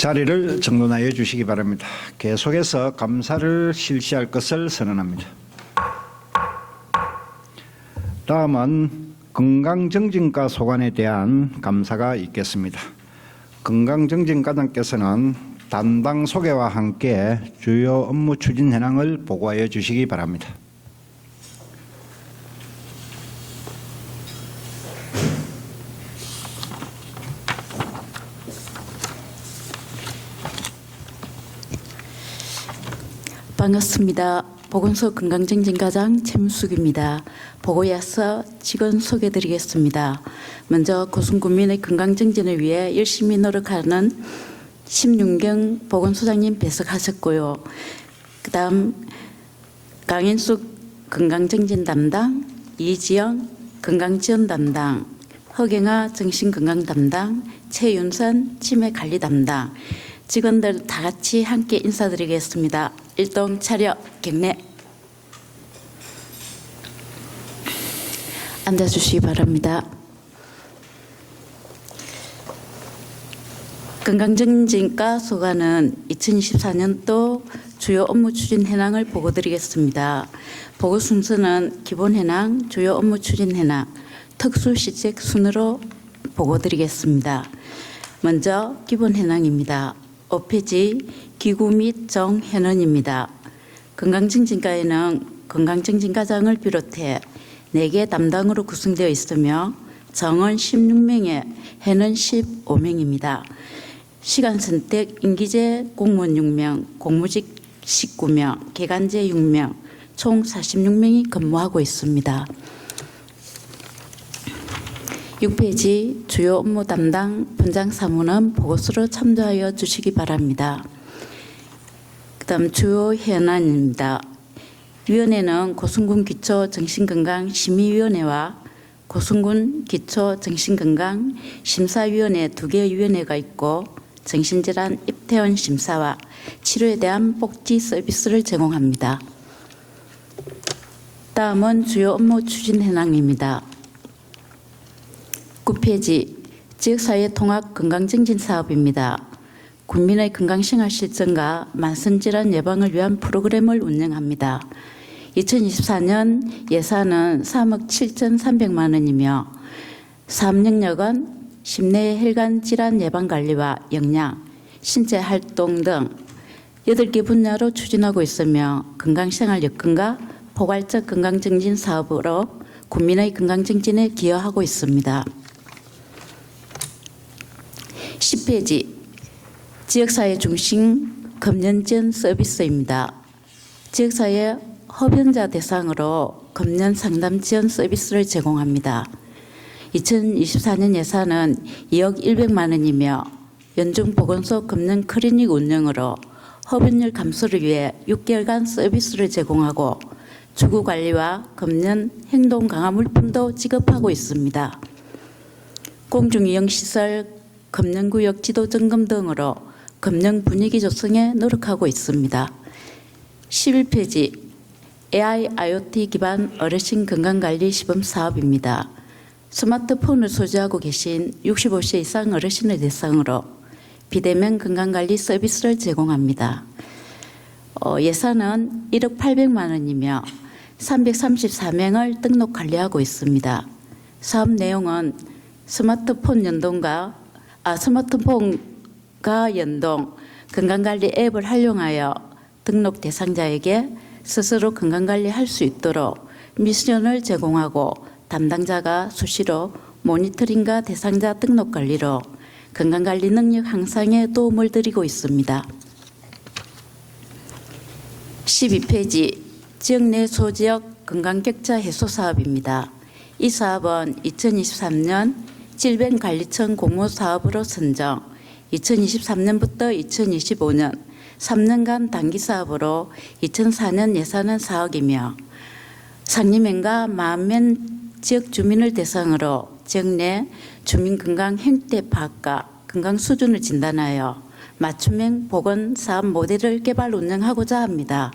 자리를 정돈하여 주시기 바랍니다. 계속해서 감사를 실시할 것을 선언합니다. 다음은 건강정진과 소관에 대한 감사가 있겠습니다. 건강정진과장께서는 담당 소개와 함께 주요 업무 추진 현황을 보고하여 주시기 바랍니다. 반갑습니다. 보건소 건강증진과장 최문숙입니다. 보고이어서 직원 소개드리겠습니다. 먼저 고순군민의 건강증진을 위해 열심히 노력하는 심윤경 보건소장님 배석하셨고요. 그 다음 강인숙 건강증진 담당, 이지영 건강지원 담당, 허경아 정신건강 담당, 최윤선 치매관리 담당, 직원들 다 같이 함께 인사드리겠습니다. 일동 차려 경례. 앉아주시기 바랍니다. 건강증진과 소관은 2024년도 주요 업무 추진 현황을 보고드리겠습니다. 보고 순서는 기본 현황, 주요 업무 추진 현황, 특수 시책 순으로 보고드리겠습니다. 먼저 기본 현황입니다. 5페이지 기구 및 정현원입니다. 건강증진과에는 건강증진과장을 비롯해 4개 담당으로 구성되어 있으며 정원 16명에 해는 15명입니다. 시간 선택 임기제 공무원 6명, 공무직 19명, 개간제 6명, 총 46명이 근무하고 있습니다. 6페이지 주요 업무 담당 분장 사무는 보고서로 참조하여 주시기 바랍니다. 그 다음 주요 현안입니다. 위원회는 고승군 기초 정신건강 심의위원회와 고승군 기초 정신건강 심사위원회 두 개의 위원회가 있고 정신질환 입퇴원 심사와 치료에 대한 복지 서비스를 제공합니다. 다음은 주요 업무 추진 현황입니다. 9페이지 지역사회 통합 건강증진 사업입니다. 국민의 건강생활 실천과 만성질환 예방을 위한 프로그램을 운영합니다. 2024년 예산은 3억 7,300만 원이며 사업영역은 심내 혈관 질환 예방 관리와 영양, 신체 활동 등 8개 분야로 추진하고 있으며 건강생활 여건과 포괄적 건강증진 사업으로 국민의 건강증진에 기여하고 있습니다. 10페이지 지역사회 중심 금년전 서비스입니다. 지역사회 허병자 대상으로 금년 상담 지원 서비스를 제공합니다. 2024년 예산은 2억 100만 원이며 연중 보건소 금년 클리닉 운영으로 허병률 감소를 위해 6개월간 서비스를 제공하고 주구 관리와 금년 행동 강화 물품도 지급하고 있습니다. 공중이용 시설 금년구역 지도 점검 등으로 금년 분위기 조성에 노력하고 있습니다. 11페이지 AI IoT 기반 어르신 건강관리 시범 사업입니다. 스마트폰을 소지하고 계신 65세 이상 어르신을 대상으로 비대면 건강관리 서비스를 제공합니다. 어, 예산은 1억 800만 원이며 334명을 등록 관리하고 있습니다. 사업 내용은 스마트폰 연동과 아, 스마트폰과 연동 건강관리 앱을 활용하여 등록 대상자에게 스스로 건강관리 할 수 있도록 미션을 제공하고 담당자가 수시로 모니터링과 대상자 등록 관리로 건강관리 능력 향상에 도움을 드리고 있습니다. 12페이지 지역 내 소지역 건강격차 해소 사업입니다. 이 사업은 2023년 질병관리청 공모 사업으로 선정, 2023년부터 2025년 3년간 단기 사업으로 2004년 예산은 4억이며 상림면과 만면 지역 주민을 대상으로 지역 내 주민 건강 행태 파악과 건강 수준을 진단하여 맞춤형 보건 사업 모델을 개발 운영하고자 합니다.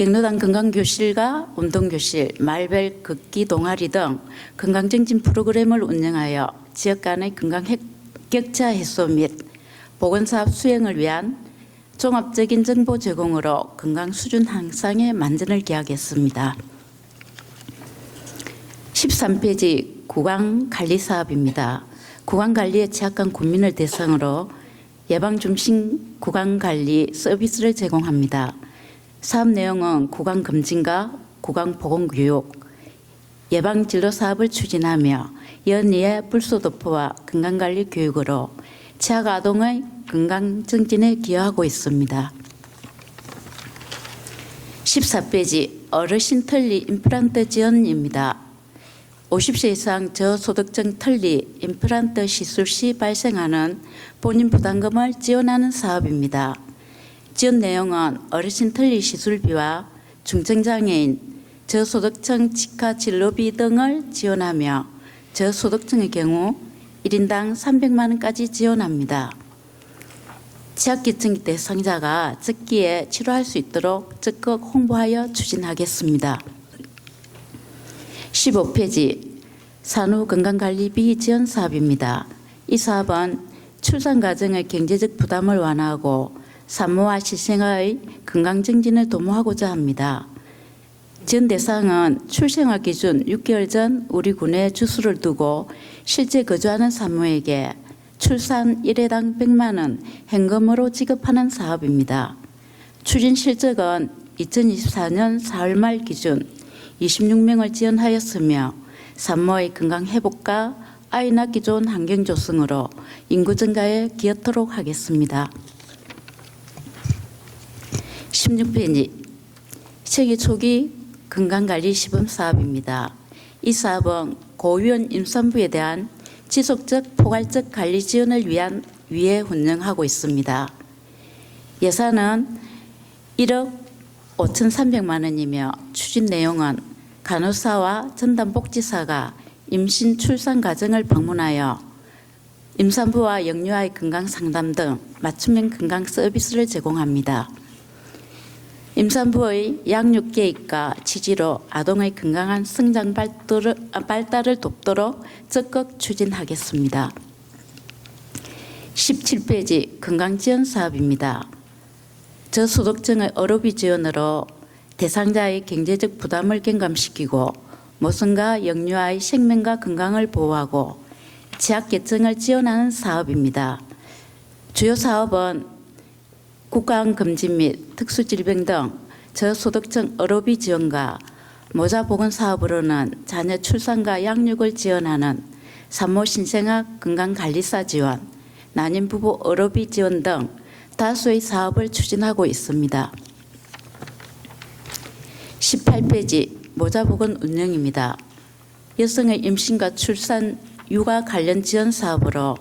경로당 건강교실과 운동교실, 말별 걷기 동아리 등 건강증진 프로그램을 운영하여 지역 간의 건강 격차 해소 및 보건사업 수행을 위한 종합적인 정보 제공으로 건강 수준 향상에 만전을 기하겠습니다. 13페이지 구강 관리 사업입니다. 구강 관리에 취약한 국민을 대상으로 예방 중심 구강 관리 서비스를 제공합니다. 사업 내용은 구강 검진과 구강 보건 교육, 예방 진료 사업을 추진하며 연이의 불소도포와 건강 관리 교육으로 취약 아동의 건강 증진에 기여하고 있습니다. 14페이지 어르신 털리 임플란트 지원입니다. 50세 이상 저소득층 털리 임플란트 시술 시 발생하는 본인 부담금을 지원하는 사업입니다. 지원 내용은 어르신 털리 시술비와 중증장애인, 저소득층 치과 진료비 등을 지원하며 저소득층의 경우 1인당 300만 원까지 지원합니다. 취약계층 대상자가 적기에 치료할 수 있도록 적극 홍보하여 추진하겠습니다. 15페이지 산후건강관리비 지원 사업입니다. 이 사업은 출산 과정의 경제적 부담을 완화하고 산모와 실생아의 건강 증진을 도모하고자 합니다. 지원 대상은 출생아 기준 6개월 전 우리 군에 주소를 두고 실제 거주하는 산모에게 출산 1회당 100만 원 현금으로 지급하는 사업입니다. 추진 실적은 2024년 4월 말 기준 26명을 지원하였으며 산모의 건강 회복과 아이 낳기 좋은 환경 조성으로 인구 증가에 기여토록 하겠습니다. 16페이지 생애 초기 건강관리 시범 사업입니다. 이 사업은 고위원 임산부에 대한 지속적 포괄적 관리 지원을 위한 위에 운영하고 있습니다. 예산은 1억 5,300만 원이며 추진 내용은 간호사와 전담복지사가 임신 출산 과정을 방문하여 임산부와 영유아의 건강 상담 등 맞춤형 건강 서비스를 제공합니다. 임산부의 양육 계획과 지지로 아동의 건강한 성장 아, 발달을 돕도록 적극 추진하겠습니다. 17페이지 건강지원 사업입니다. 저소득층의 어로비 지원으로 대상자의 경제적 부담을 경감시키고 모성과 영유아의 생명과 건강을 보호하고 취약계층을 지원하는 사업입니다. 주요 사업은 국가검진 및 특수질병 등 저소득층 어로비 지원과 모자보건 사업으로는 자녀 출산과 양육을 지원하는 산모 신생아 건강관리사 지원, 난임 부부 어로비 지원 등 다수의 사업을 추진하고 있습니다. 18페이지 모자보건 운영입니다. 여성의 임신과 출산, 육아 관련 지원 사업으로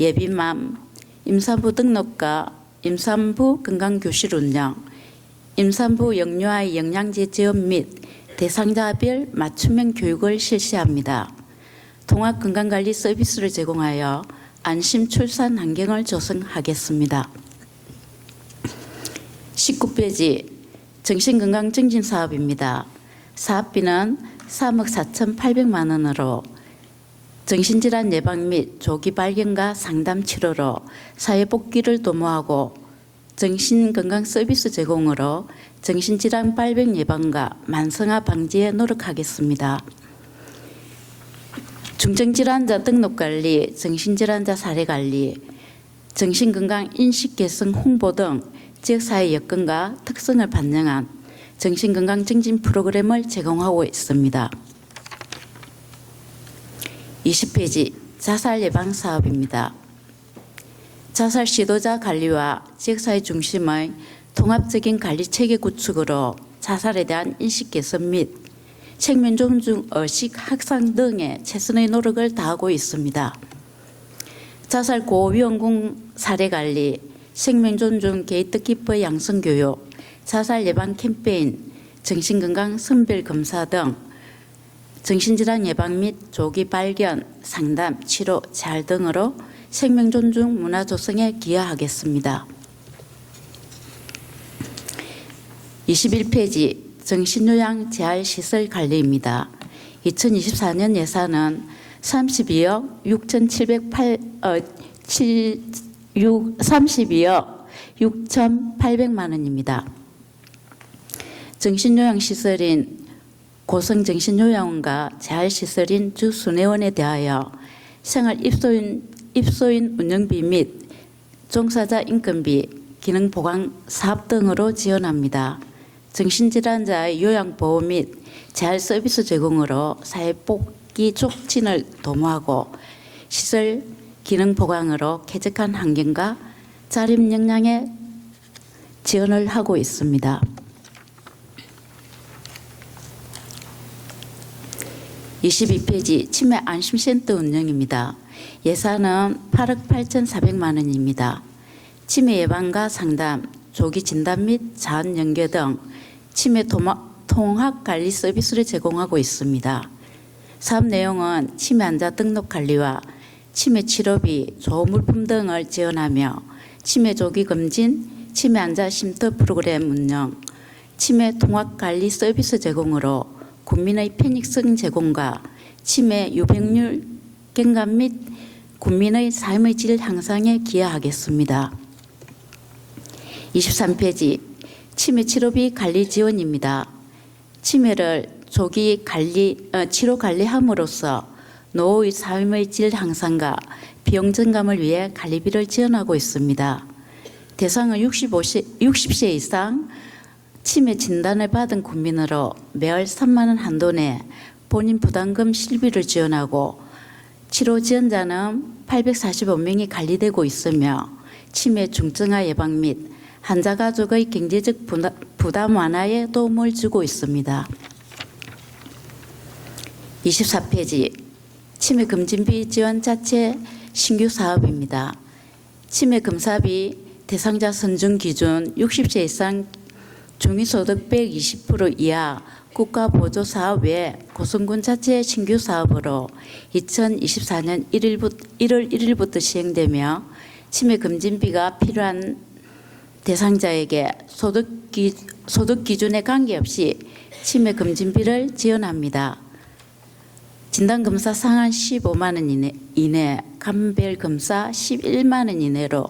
예비맘, 임산부 등록과 임산부 건강교실 운영, 임산부 영유아의 영양제 지원 및 대상자별 맞춤형 교육을 실시합니다. 통합 건강관리 서비스를 제공하여 안심 출산 환경을 조성하겠습니다. 19페이지 정신건강 증진 사업입니다. 사업비는 3억 4,800만 원으로 정신질환 예방 및 조기 발견과 상담 치료로 사회복귀를 도모하고 정신건강 서비스 제공으로 정신질환 발병 예방과 만성화 방지에 노력하겠습니다. 중증질환자 등록관리, 정신질환자 사례관리, 정신건강 인식 개선 홍보 등 지역사회 여건과 특성을 반영한 정신건강 증진 프로그램을 제공하고 있습니다. 20페이지 자살 예방 사업입니다. 자살 시도자 관리와 지역사회 중심의 통합적인 관리 체계 구축으로 자살에 대한 인식 개선 및 생명 존중 의식 확산 등에 최선의 노력을 다하고 있습니다. 자살 고위험군 사례 관리, 생명 존중 게이트 키퍼 양성 교육, 자살 예방 캠페인, 정신건강 선별 검사 등 정신질환 예방 및 조기 발견, 상담, 치료, 재활 등으로 생명 존중 문화 조성에 기여하겠습니다. 21페이지 정신요양 재활 시설 관리입니다. 2024년 예산은 32억 6,708 어, 7 6, 32억 6,800만 원입니다. 정신요양시설인 고성정신요양원과 재활시설인 주순회원에 대하여 생활 입소인, 입소인 운영비 및 종사자 인건비, 기능 보강 사업 등으로 지원합니다. 정신질환자의 요양보호 및 재활 서비스 제공으로 사회복귀 촉진을 도모하고 시설 기능 보강으로 쾌적한 환경과 자립 역량에 지원을 하고 있습니다. (22) 페이지 치매 안심센터 운영입니다. 예산은 8억 8,400만 원입니다. 치매 예방과 상담, 조기 진단 및 자원 연계 등 치매 도마- 통합 관리 서비스를 제공하고 있습니다. 사업 내용은 치매 환자 등록 관리와 치매 치료비, 조물품 등을 지원하며 치매 조기 검진, 치매 환자 쉼터 프로그램 운영, 치매 통합 관리 서비스 제공으로 국민의 편익성 제공과 치매 유병률 경감 및 국민의 삶의 질 향상에 기여하겠습니다. 23페이지 치매 치료비 관리 지원입니다. 치매를 조기 관리, 어, 치료 관리함으로써 노후의 삶의 질 향상과 비용 증감을 위해 관리비를 지원하고 있습니다. 대상은 65세, 60세 이상 치매 진단을 받은 국민으로 매월 3만 원 한도 내 본인 부담금 실비를 지원하고 치료 지원자는 845명이 관리되고 있으며 치매 중증화 예방 및 환자 가족의 경제적 부담- 완화에 도움을 주고 있습니다. 24페이지 치매 금진비 지원 자체 신규 사업입니다. 치매 검사비 대상자 선정 기준 60세 이상 중위소득 120% 이하 국가 보조 사업 외 고성군 자체 신규 사업으로 2024년 1일부터, 1월 1일부터 시행되며 치매 금진비가 필요한 대상자에게 소득, 기, 소득 기준에 관계없이 치매 금진비를 지원합니다. 진단검사 상한 15만 원 이내, 이내 감별검사 11만 원 이내로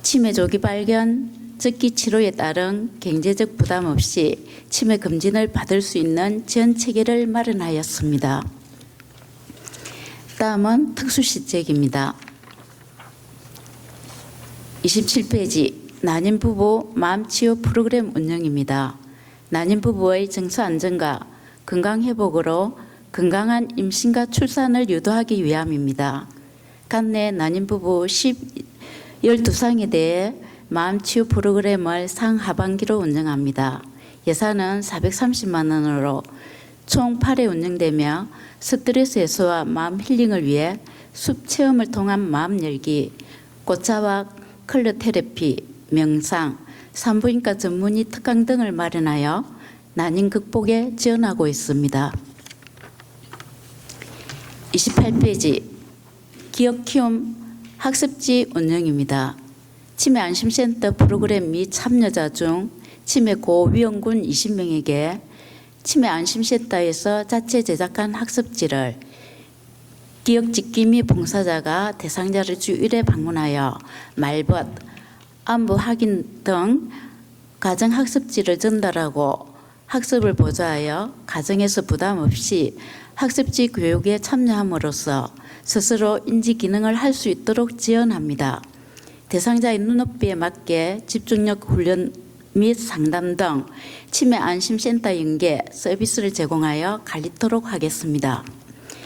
치매 조기 발견, 즉기 치료에 따른 경제적 부담 없이 치매 검진을 받을 수 있는 지원 체계를 마련하였습니다. 다음은 특수시책입니다. 27페이지 난임 부부 마음 치유 프로그램 운영입니다. 난임 부부의 정서 안정과 건강 회복으로 건강한 임신과 출산을 유도하기 위함입니다. 간내 난임 부부 10, 12상에 대해 마음 치유 프로그램을 상하반기로 운영합니다. 예산은 430만 원으로 총 8회 운영되며 스트레스 해소와 마음 힐링을 위해 숲 체험을 통한 마음 열기, 꽃차와 컬러 테라피, 명상, 산부인과 전문의 특강 등을 마련하여 난임 극복에 지원하고 있습니다. 28페이지 기억 키움 학습지 운영입니다. 치매 안심센터 프로그램 및 참여자 중 치매 고위험군 20명에게 치매 안심센터에서 자체 제작한 학습지를 기억 짓기 및 봉사자가 대상자를 주 1회 방문하여 말벗, 안부 확인 등 가정 학습지를 전달하고 학습을 보좌하여 가정에서 부담 없이 학습지 교육에 참여함으로써 스스로 인지 기능을 할 수 있도록 지원합니다. 대상자의 눈높이에 맞게 집중력 훈련 및 상담 등 치매 안심센터 연계 서비스를 제공하여 관리토록 하겠습니다.